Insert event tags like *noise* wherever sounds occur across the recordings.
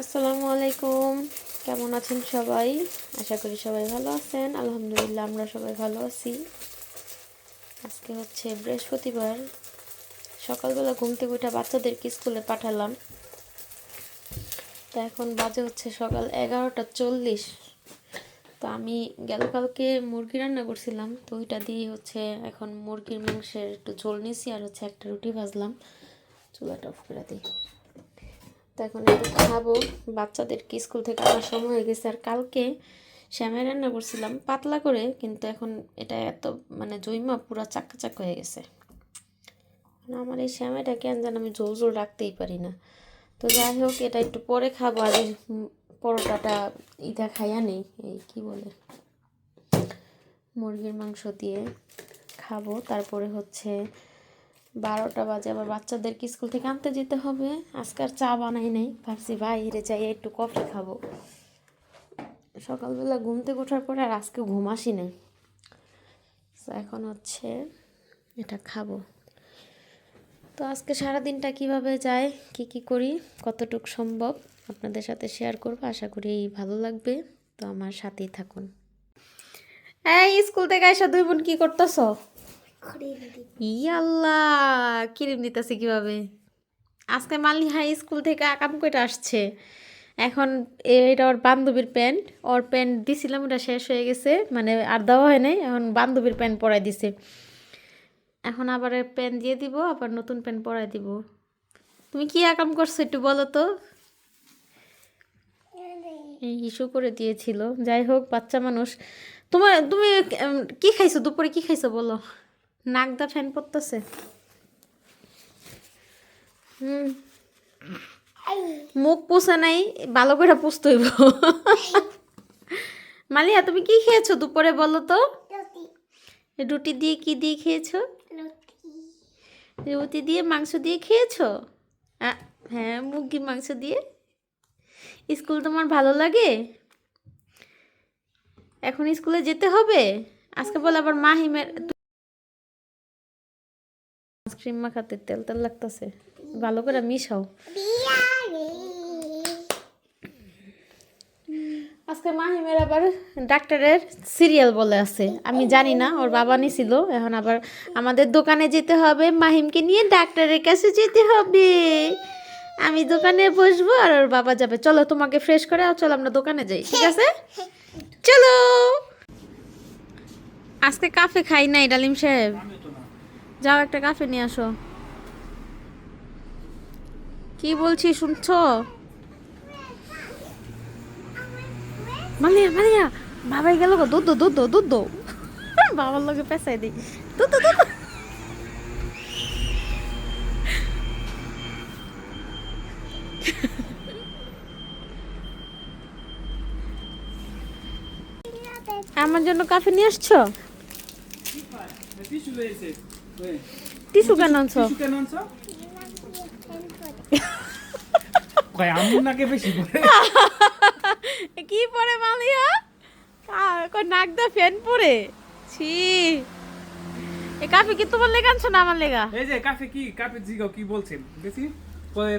আসসালামু আলাইকুম। কেমন আছেন সবাই? আশা করি সবাই ভালো আছেন। আলহামদুলিল্লাহ, আমরা সবাই ভালো আছি। আজকে হচ্ছে বৃহস্পতিবার। সকালবেলা ঘুম থেকে উঠে বাচ্চাদেরকে স্কুলে পাঠালাম। তো এখন বাজে হচ্ছে সকাল এগারোটা চল্লিশ। তো আমি গেল কালকে মুরগি রান্না করছিলাম। তো ওইটা দিয়ে হচ্ছে এখন মুরগির মাংসের একটু ঝোল নিয়েছি আর হচ্ছে একটা রুটি ভাজলাম। চুলাটা অফ করে দিই। তো এখন একটু খাব। বাচ্চাদেরকে স্কুল থেকে আনার সময় হয়ে গেছে আর কালকে শ্যামাই রান্না করছিলাম পাতলা করে, কিন্তু এখন এটা এত মানে জৈমা পুরো চাক্কা চাক হয়ে গেছে। মানে আমার এই শ্যামাইটা কেন যেন আমি জোর জোর রাখতেই পারি না। তো যাই হোক, এটা একটু পরে খাব, আর পরোটাটা ইটা খাইয়া নেই, এই কি বলে, মুরগির মাংস দিয়ে খাব। তারপরে হচ্ছে বারোটা বাজে, আবার বাচ্চাদেরকে স্কুল থেকে আনতে যেতে হবে। আজকে আর চা বানাই নাই, ভাবছি বাইরে যাই, একটু কফি খাব। সকালবেলা ঘুম থেকে ওঠার পরে আর আজকে ঘুম আসি নাই। এখন হচ্ছে এটা খাব। তো আজকে সারাদিনটা কীভাবে যায়, কি কি করি, কতটুক সম্ভব, আপনাদের সাথে শেয়ার করব। আশা করি ভালো লাগবে, তো আমার সাথেই থাকুন। এই, স্কুল থেকে এসে দুই বোন কি করতেছ? দিতেছে কীভাবে? আজকে হাই স্কুল থেকে আকাম আসছে। এখন এটা ওর বান্ধবীর প্যান্ট। ওর প্যান্ট দিছিলাম, ওটা শেষ হয়ে গেছে। মানে আর দেওয়া হয় নাই, এখন বান্ধবীর প্যান্ট পরাই দিছে। এখন আবার প্যান্ট দিয়ে দিব, আবার নতুন প্যান্ট পরাই দিব। তুমি কি আকাম করছ একটু বলো তো? ইস্যু করে দিয়েছিল। যাই হোক, বাচ্চা মানুষ। তোমার, তুমি কি খাইছো? দুপুরে কি খাইছো বলো? নাকদা ফ্যান পড়তেছে হুম। মুখ পুষে নাই ভালো করে পুষতে হইব। মালিয়া তুমি কি খেয়েছো দুপুরে বলো তো? রুটি। দিয়ে কি দিয়ে খেয়েছো? রুটি। দিয়ে মাংস দিয়ে খেয়েছো? হ্যাঁ মুরগির মাংস দিয়ে। স্কুল তোমার ভালো লাগে? এখন স্কুলে যেতে হবে? আজকে বলে আবার মাহিমের আইসক্রিম মাখাতে তেল তেল লাগতেছে। ভালো করে মিশাও। আজকে মাহিমের আবার ডাক্তারের সিরিয়াল বলে আছে। আমি জানি না, ওর বাবা নিছিল। এখন আবার আমাদের দোকানে যেতে হবে। মাহিমকে নিয়ে ডাক্তারের কাছে যেতে হবে। আমি দোকানে বসবো আর ওর বাবা যাবে। চলো তোমাকে ফ্রেশ করে চলো আমরা দোকানে যাই, ঠিক আছে? চলো। আজকে কাফে খাই নাই ডালিম সাহেব। যাও একটা কাফে নিয়ে আসো। কি বলছি শুনছো? মালিয়া মালিয়া, বাবাই গেল গো, দুধ দুধ দুধ *laughs* বাবার লগে পেঁচাই দিই। দুধ দুধ আমার জন্য কাফে নিয়ে আসছো? টিসু কেন আনছো? টিস্যু কেন আনছো? কয় আমুর নাকে বেশি করে কি পরে মালিয়া কা- কই নাক দা ফ্যান পরে ছি। এ কাফে কি তোমার লেগা আনছো না আমার লেগা? এই যে কাফে কি কাফে জিগাও কি বলছেন? দেখি। কয়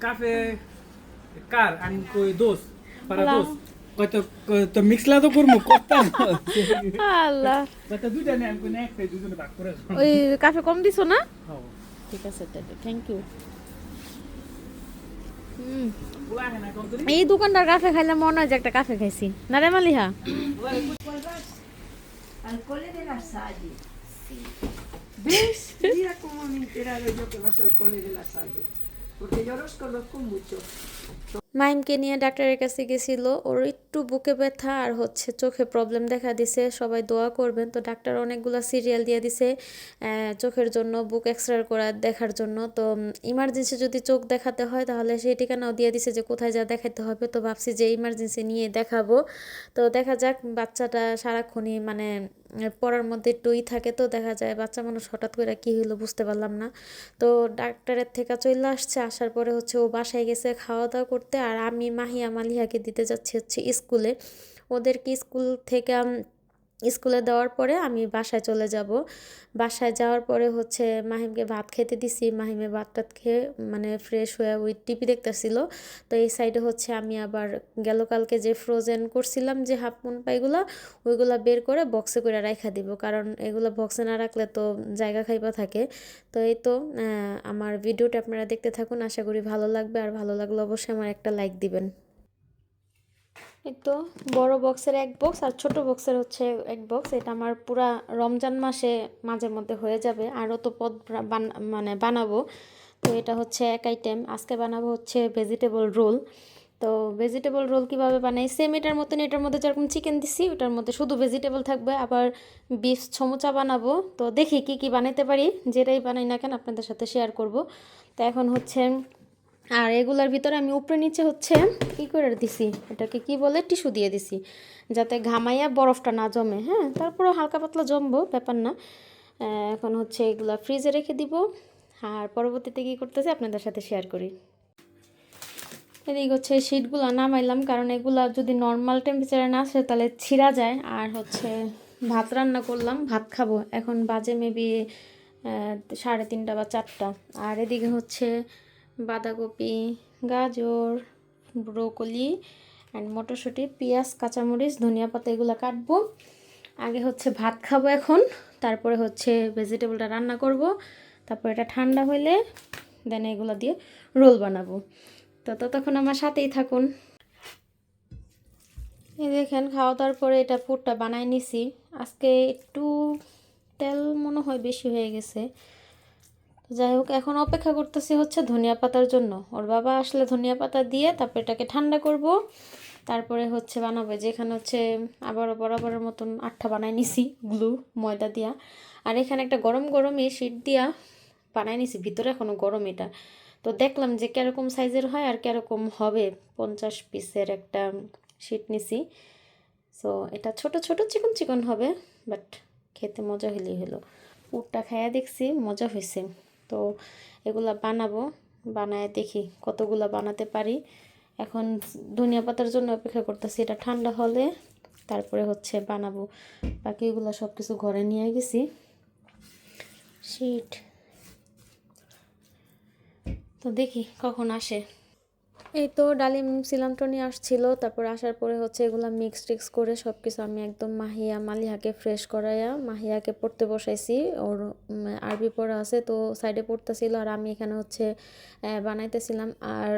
কাফে কার? আমি কই দোস পারা দোস কয় তো কয় তো মিক্সলা তো করমু কত আল্লাহ কয় তো দুইটা নেই আমি কই না একটাই দুজনে ভাগ করে ওই কাফে কম দিছো না খাও ঠিক আছে থ্যাংক ইউ ওলা হে না কোন তো এই দোকানটার কাফে খাইলে মনে হয় যে একটা কাফে খাইছি না রে Maliha Al cole de la Salle. Sí. ¿Ves? *laughs* Mira cómo me he enterado yo que vas al cole de la Salle. Porque yo los conozco mucho. মাইমকে নিয়ে ডাক্তারের কাছে গেছিল। ওর একটু বুকে ব্যথা আর হচ্ছে চোখে প্রবলেম দেখা দিছে। সবাই দোয়া করবেন। তো ডাক্তার অনেকগুলো সিরিয়াল দিয়ে দিছে চোখের জন্য, বুক এক্সরে করা দেখার জন্য। তো ইমার্জেন্সি যদি চোখ দেখাতে হয়, তাহলে সেই ঠিকানাও দিয়ে দিছে যে কোথায় যা দেখাতে হবে। তো ভাবছি যে ইমার্জেন্সি নিয়ে দেখাবো। তো দেখা যাক, বাচ্চাটা সারাক্ষণই মানে পড়ার মধ্যে টুই থাকে। তো দেখা যায় বাচ্চা মানুষ হঠাৎ করে কি হলো বুঝতে পারলাম না। তো ডাক্তারের থেকে চলে আসছে। আসার পরে হচ্ছে ও বাসায় গেছে খাওয়া দাওয়া করতে। আর আমি মাহিয়া মালিয়াকে দিতে যাচ্ছি হচ্ছে স্কুলে। ওদেরকে স্কুল থেকে স্কুলে দেওয়ার পরে আমি বাসায় চলে যাব। বাসায় যাওয়ার পরে হচ্ছে মাহিমকে ভাত খেতে দিছি। মাহিমে ভাত টাত খেয়ে মানে ফ্রেশ হয়ে ওই টিপি দেখতেছিল। তো এই সাইডে হচ্ছে আমি আবার গেল কালকে যে ফ্রোজেন করছিলাম যে হাফ মুন পাইগুলো ওইগুলা বের করে বক্সে করে রাখা দিব। কারণ এগুলো বক্সে না রাখলে তো জায়গা খাইবা থাকে। তো এই তো আমার ভিডিওটা আপনারা দেখতে থাকুন। আশা করি ভালো লাগবে। আর ভালো লাগলে অবশ্যই আমার একটা লাইক দিবেন। তো বড় বক্সের এক বক্স আর ছোট বক্সের হচ্ছে এক বক্স এটা আমার পুরা রমজান মাসে মাঝে মধ্যে হয়ে যাবে। আরও তো পদ মানে বানাবো। তো এটা হচ্ছে এক আইটেম আজকে বানাবো হচ্ছে ভেজিটেবল রোল তো ভেজিটেবল রোল কীভাবে বানাই? সেম এটার মতন এটার মধ্যে যেরকম চিকেন দিছি, ওটার মধ্যে শুধু ভেজিটেবল থাকবে। আবার বিফ সমুচা বানাবো। তো দেখি কি কি বানাইতে পারি। যেটাই বানাই না কেন আপনাদের সাথে শেয়ার করব। তো এখন হচ্ছে আর এগুলার ভিতরে আমি উপরে নিচে হচ্ছে কি করে দিছি? এটাকে কি বলে? টিস্যু দিয়ে দিছি। যাতে ঘামাইয়া বরফটা না জমে হ্যাঁ? তারপরে হালকা পাতলা জমবো, ব্যাপার না। এখন হচ্ছে এগুলা ফ্রিজে রেখে দিব। আর পরবর্তীতে কী করতেছি? আপনাদের সাথে শেয়ার করি। এদিকে হচ্ছে শিটগুলো নামাইলাম, কারণ এগুলা যদি নর্মাল টেম্পারেচারে না আসে, তাহলে ছিঁড়া যায়। আর হচ্ছে ভাত রান্না করলাম, ভাত খাব। এখন বাজে মেবি সাড়ে তিনটা বা চারটা। আর এদিকে হচ্ছে বাঁধাকপি, গাজর, ব্রোকলি অ্যান্ড মটরশুঁটি, পেঁয়াজ, কাঁচামরিচ, ধনিয়া পাতা এগুলো কাটবো। আগে হচ্ছে ভাত খাব এখন, তারপরে হচ্ছে ভেজিটেবলটা রান্না করব। তারপর এটা ঠান্ডা হইলে দেন এগুলো দিয়ে রোল বানাবো। তো ততক্ষণ আমার সাথেই থাকুন। এই দেখেন, খাওয়া দাওয়ার পরে এটা পুরটা বানাই নিছি। আজকে একটু তেল মনে হয় বেশি হয়ে গেছে। যাই হোক, এখন অপেক্ষা করতেছি হচ্ছে ধনিয়া পাতার জন্য। ওর বাবা আসলে ধনিয়া পাতা দিয়ে তারপর এটাকে ঠান্ডা করব। তারপরে হচ্ছে বানাবে যেখানে হচ্ছে আবারও বরাবরের মতন আঠা বানাই নিছি, গ্লু, ময়দা দিয়া। আর এখানে একটা গরম গরমে শীট দিয়া বানাই নিছি, ভিতরে এখনও গরম এটা। তো দেখলাম যে কীরকম সাইজের হয় আর কীরকম হবে, পঞ্চাশ পিসের একটা শীট নিছি। সো এটা ছোট ছোট চিকন চিকন হবে বাট খেতে মজা হলেই হলো। পুরটা খাইয়া দেখছি, মজা হয়েছে তো এগুলা বানাবো, বানায় দেখি কতগুলো বানাতে পারি। এখন ধনিয়া পাতার জন্য অপেক্ষা করতেছি, এটা ঠান্ডা হলে তারপরে হচ্ছে বানাবো। বাকিগুলো সব কিছু ঘরে নিয়ে গেছি। শীত তো দেখি কখন আসে। এই তো ডালিম সিলামটো আসছিল, তারপর আসার পরে হচ্ছে এগুলা মিক্স টিক্স করে সব কিছু আমি একদম মাহিয়া, মালিহাকে ফ্রেশ করাইয়া মাহিয়াকে পড়তে বসাইছি। ওর আরবি পড়া আছে, তো সাইডে পড়তেছিল আর আমি এখানে হচ্ছে বানাইতেছিলাম। আর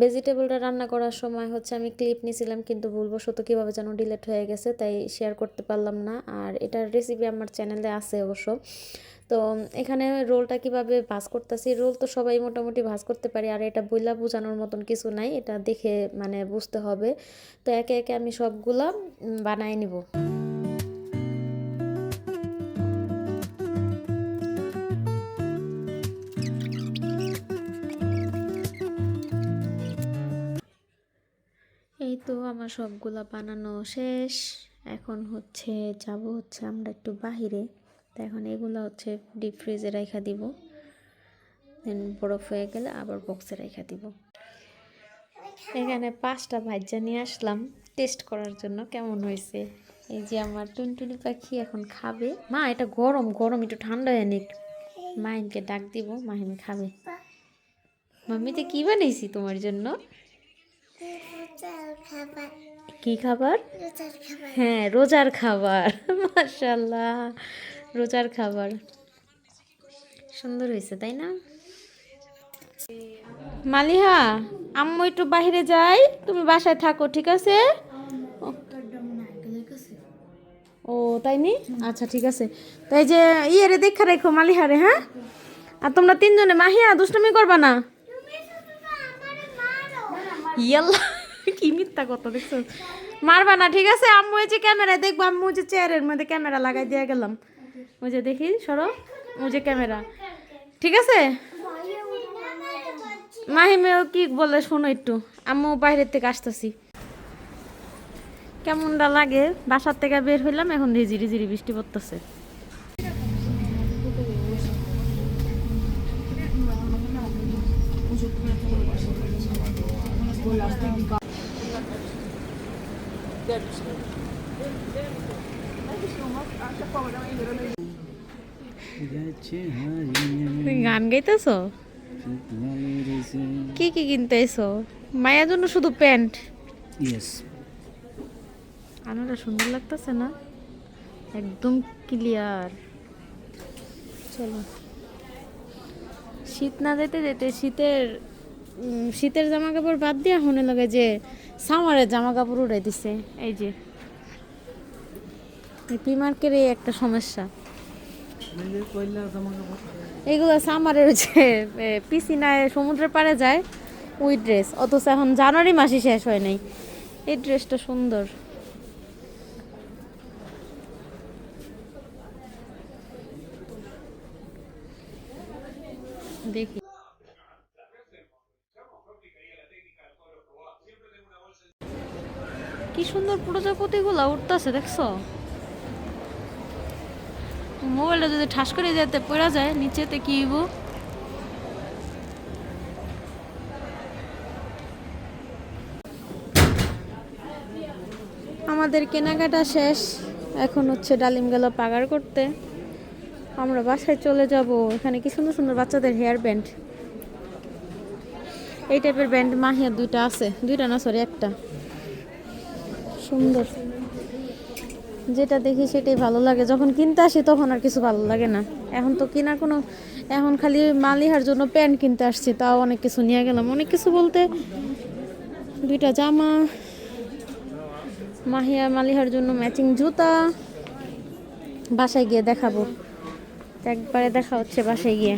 ভেজিটেবলটা রান্না করার সময় হচ্ছে আমি ক্লিপ নিয়েছিলাম কিন্তু ভুলবশত কীভাবে যেন ডিলেট হয়ে গেছে, তাই শেয়ার করতে পারলাম না। আর এটার রেসিপি আমার চ্যানেলে আছে অবশ্য। তো এখানে রোলটা কীভাবে ভাজ করতেছি? রোল তো সবাই মোটামুটি ভাজ করতে পারি, আর এটা বইলা বোঝানোর মতন কিছু নাই, এটা দেখে মানে বুঝতে হবে। তো একে একে আমি সবগুলা বানায় নিব। এই তো আমার সবগুলা বানানো শেষ। এখন হচ্ছে, যাব হচ্ছে আমরা একটু বাহিরে। তো এখন এগুলো হচ্ছে ডিপ ফ্রিজে রেখা দিব। দেন বরফ হয়ে গেলে আবার বক্সে রেখা দিব। এখানে পাঁচটা ভাজ্যা নিয়ে আসলাম। টেস্ট করার জন্য কেমন হয়েছে? এই যে আমার টুনটুনি পাখি এখন খাবে। মা এটা গরম গরম একটু ঠান্ডা হয়ে নিক মাহিমকে ডাক দিব মাহিম খাবে। মাম্মিতে কি বানিয়েছি তোমার জন্য? কি খাবার? হ্যাঁ রোজার খাবার। *laughs* মাশাল্লাহ রোজার খাবার। সুন্দর হয়েছে তাই না? মালিহা আম্মু একটু বাইরে যাই তুমি বাসায় থাকো ঠিক আছে? ও- তাই নি? আচ্ছা ঠিক আছে। তাই যে ইয়ে রে দেখা রেখো মালিহারে হ্যাঁ? আর তোমরা তিনজনে মাহিয়া দুষ্টমি করবা না? ইয়াল্লা কি মিথ্যা কথা দেখছ? মারবা না ঠিক আছে? আম্মু এই যে ক্যামেরায় দেখব আম্মু যে চেয়ারের মধ্যে ক্যামেরা লাগাই দিয়ে গেলাম। ওই যে দেখি, সরো। ওই যে ক্যামেরা। ঠিক আছে? মাহিমেও কি বলে, শোনো একটু। আম্মু বাইরের থেকে আসতেছি। কেমনটা লাগে? বাসার থেকে বের হইলাম, এখন রিঝিরি ঝিরি বৃষ্টি পড়তেছে। তুমি গান গাইতেছো? কি কি কিনতে এসো মায়ের জন্য শুধু প্যান্ট? ইয়েস আলোটা সুন্দর লাগতেছে না? একদম ক্লিয়ার। চলো। শীত না যেতে যেতে শীতের শীতের জামা কাপড় বাদ দিয়ে মনে লাগে যে সামারের জামা কাপড় উড়াই দিছে। এই যে এই পিমার্কের এই একটা সমস্যা। এইগুলো সামারের যে পিসিনায় সমুদ্রের পাড়ে যায়, ওই ড্রেস অথচ এখন জানুয়ারি মাসই শেষ হয় নাই। এই ড্রেসটা সুন্দর। দেখি। কি সুন্দর প্রজাপতিগুলা উঠতেছে, দেখছ? মোবাইলটা যদি ঠাস করে যেতে পড়া যায়, নিচেতে কি হইব? আমাদের কেনাকাটা শেষ। এখন হচ্ছে ডালিম গেল পাগার করতে। আমরা বাসায় চলে যাব। এখানে কি সুন্দর সুন্দর বাচ্চাদের হেয়ার ব্যান্ড এই টাইপের ব্যান্ড মাহিয়ার দুইটা আছে। দুইটা না সরি একটা। সুন্দর। যেটা দেখি সেটাই ভালো লাগে। যখন কিনতে আসি তখন আর কিছু ভালো লাগে না। এখন তো কেনার কোনো, এখন খালি মালিহার জন্য প্যান্ট কিনতে আসছি, তাও অনেক কিছু নিয়ে গেলাম। অনেক কিছু বলতে দুইটা জামা, মাহিয়া মালিহার জন্য ম্যাচিং জুতা, বাসায় গিয়ে দেখাবো। একবারে দেখা হচ্ছে বাসায় গিয়ে।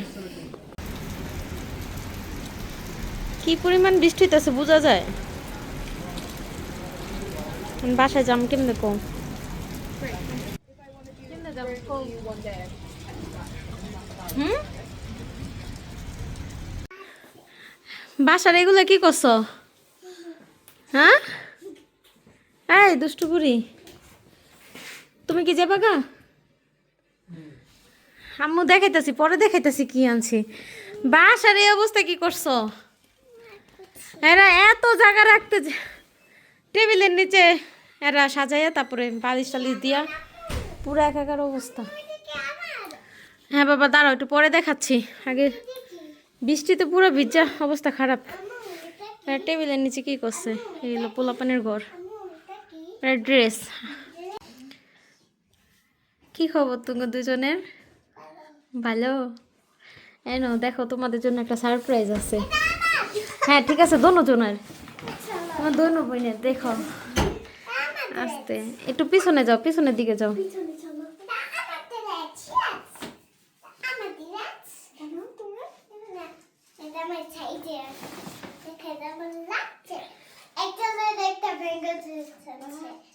কি পরিমাণ বৃষ্টি হইতেছে, বোঝা যায়? বাসায় যাম কেমনে কম? হুম বাসার এগুলো কি করছ? হ্যাঁ? এই দুষ্টুপুরি তুমি কি যাবা গা? আম্মু দেখাইতেছি, পরে দেখাইতেছি কি আনছি। বাসার এই অবস্থা কি করছ? এরা এত জায়গা রাখতে টেবিলের নিচে এরা সাজাইয়া তারপরে বালিশ টালিশ দিয়া পুরো একাকার অবস্থা। হ্যাঁ বাবা, দাঁড়াও, একটু পরে দেখাচ্ছি। আগে বৃষ্টিতে পুরো ভিজা অবস্থা খারাপ। টেবিলের নিচে কি করছে? এই হলো পোলাপানের ঘর। ড্রেস। কি খবর তুমি দুজনের? ভালো? এনো দেখো, তোমাদের জন্য একটা সারপ্রাইজ আছে। হ্যাঁ ঠিক আছে, দোনো জনের। তোমার দোনো বোনের, দেখো। আস্তে, একটু পিছনে যাও, পিছনের দিকে যাও।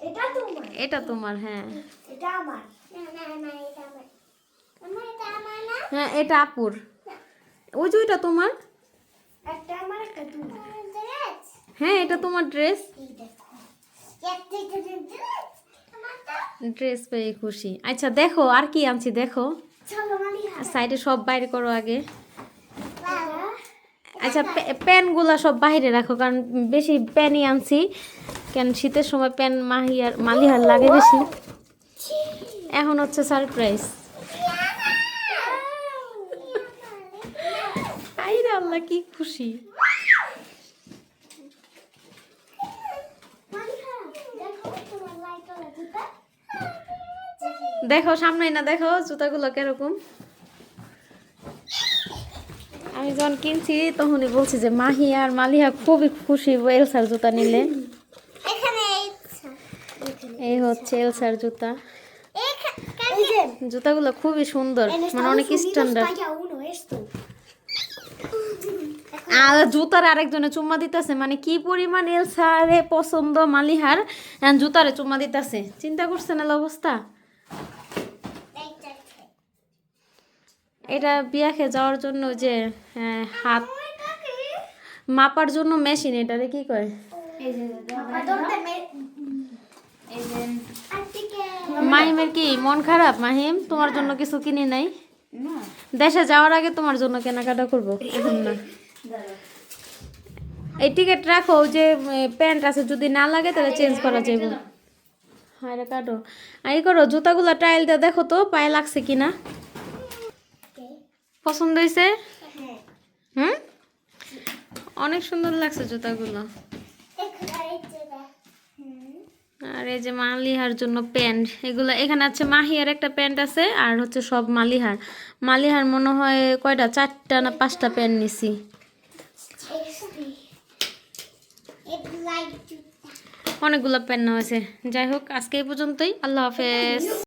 এটা তোমার? এটা তোমার হ্যাঁ। এটা আমার। হ্যাঁ এটা আপুর। ওই যে ওইটা তোমার? একটা আমার একটা তোমার। হ্যাঁ এটা তোমার ড্রেস ড্রেস পেয়ে খুশি। আচ্ছা দেখো আর কি আনছি দেখো। সাইডে সব বাইরে করো আগে। আচ্ছা প্যানগুলা সব বাইরে রাখো কারণ বেশি প্যানই আনছি। কেন শীতের সময় প্যান মাহিয়ার মালিহার লাগে বেশি। এখন হচ্ছে সারপ্রাইজ আল্লাহ কি খুশি। দেখো সামনে না দেখো জুতাগুলো কীরকম। আমি যখন কিনছি তখনই বলছি যে মাহি আর মালিহা খুবই খুশি এলসার জুতা নিলে। এখানে এই হচ্ছে এলসার জুতা। জুতাগুলো খুবই সুন্দর মানে অনেক স্ট্যান্ডার্ড আর জুতার আরেকজনে চুম্মা দিতেছে মানে কি পরিমাণ এলসারে পছন্দ মালিহার জুতারে চুম্মা দিতেছে। চিন্তা করছেন এল অবস্থা? এটা বিয়াখে যাওয়ার জন্য যে হাত মাপার জন্য মেশিন এটারে কি কয়? মাহিমের কি মন খারাপ? মাহিম তোমার জন্য কিছু কিনি নাই? দেশে যাওয়ার আগে তোমার জন্য কেনাকাটা করব। এখন না এই টিকিট রাখো যে প্যান্ট আছে যদি না লাগে তাহলে চেঞ্জ করা যাবে হ্যাঁ কাটো। আর এই করো জুতাগুলো টাইলটা দেখো তো পায়ে লাগছে কিনা? পছন্দ হয়েছে? হুম? অনেক সুন্দর লাগছে জুতাগুলো। আর এই যে মালিহার জন্য প্যান্ট এগুলো এখানে আছে মাহিয়ার একটা প্যান্ট আছে আর হচ্ছে সব মালিহার। মালিহার মনে হয় কয়টা? চারটা না পাঁচটা প্যান্ট নিছি। অনেকগুলো প্যান্ট হয়েছে। যাই হোক আজকে এই পর্যন্তই। আল্লাহ হাফেজ।